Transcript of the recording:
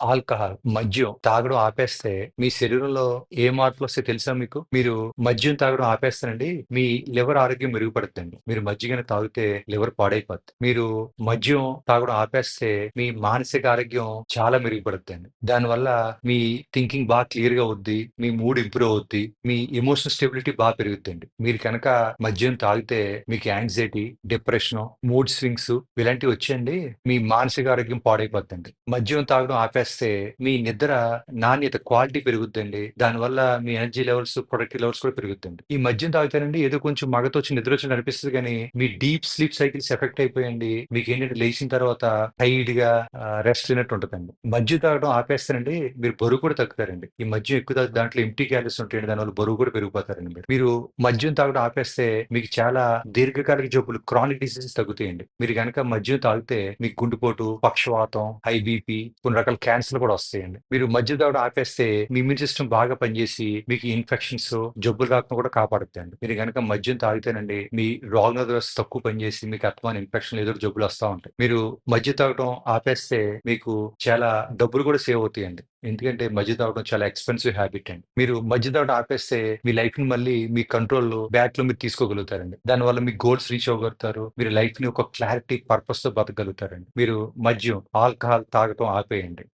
Alcohol, మద్యం తాగడం ఆపేస్తే మీ శరీరంలో ఏ మార్పులు వస్తే తెలుసా మీకు? మీరు మద్యం తాగడం ఆపేస్తానండి మీ లివర్ ఆరోగ్యం మెరుగుపడుతుంది మీరు మద్యం తాగితే లివర్ పాడైపోద్ది. మీరు మద్యం తాగడం ఆపేస్తే మీ మానసిక ఆరోగ్యం చాలా మెరుగుపడుతుంది దానివల్ల మీ థింకింగ్ బాగా క్లియర్గా అవుద్ది. మీ మూడ్ ఇంప్రూవ్ అవుద్ది. మీ ఎమోషనల్ స్టెబిలిటీ బాగా పెరుగుతుంది మీరు కనుక మద్యం తాగితే మీకు యాంగ్జైటీ డిప్రెషన్ మూడ్ స్వింగ్స్ ఇలాంటివి వచ్చేయండి మీ మానసిక ఆరోగ్యం పాడైపోతుంది మద్యం తాగడం ఆపేస్తే మీ నిద్ర నాణ్యత, క్వాలిటీ పెరుగుద్దండి. దానివల్ల మీ ఎనర్జీ లెవెల్స్, ప్రొడక్టివ్ లెవెల్స్ కూడా పెరుగుద్దండి. ఈ మద్యం తాగుతారండి ఏదో కొంచెం మగతో నిద్ర వచ్చి నడిపిస్తుంది కానీ మీ డీప్ స్లీప్ సైకిల్స్ ఎఫెక్ట్ అయిపోయండి. మీకు ఏంటంటే లేచిన తర్వాత టైర్డ్‌గా గా రెస్ట్ లేనట్టు ఉంటుందండి మద్యం తాగడం ఆపేస్తేనండి మీరు బరువు కూడా తగ్గుతారండి. ఈ మద్యం ఎక్కువ తాగితే దాంట్లో ఎంటీ క్యాలరీస్ ఉంటాయండి. దానివల్ల బరువు కూడా పెరిగిపోతారండి మీరు. మీరు మద్యం తాగడం ఆపేస్తే మీకు చాలా దీర్ఘకాలిక జబ్బులు క్రానిక్ డిసీజెస్ తగ్గుతాయండి. మీరు గనక మద్యం తాగితే మీకు గుండెపోటు, పక్షవాతం, హై బీపీ కొన్ని రకాల క్యాన్సర్ కూడా వస్తాయండి. మీరు మధ్య తాగడం ఆపేస్తే మీ ఇమ్యూన్ సిస్టమ్ బాగా పనిచేసి మీకు ఇన్ఫెక్షన్స్, జబ్బులు రాకుండా కూడా కాపాడుద్దండి. మీరు గనక మద్యం తాగితేనండి మీ రోగనిరోధక వ్యవస్థ తక్కువ పనిచేసి మీకు అత్తమైన ఇన్ఫెక్షన్‌లు ఎదురు జబ్బులు వస్తూ ఉంటాయి. మీరు మద్య తాగడం ఆపేస్తే మీకు చాలా డబ్బులు కూడా సేవ్ అవుతాయండి. ఎందుకంటే మధ్య తాగడం చాలా ఎక్స్‌పెన్సివ్ హ్యాబిట్ అండి. మీరు మధ్య తాగడం ఆపేస్తే మీ లైఫ్‌ని మళ్ళీ మీ కంట్రోల్‌లో బ్యాక్‌లో మీరు తీసుకోగలుగుతారండి. దానివల్ల మీ గోల్స్ రీచ్ అవ్వగలుగుతారు. మీరు లైఫ్‌ని ఒక క్లారిటీ, పర్పస్తో బతకగలుగుతారండి. మీరు మద్యం, ఆల్కహాల్ తాగటం ఆపేయండి.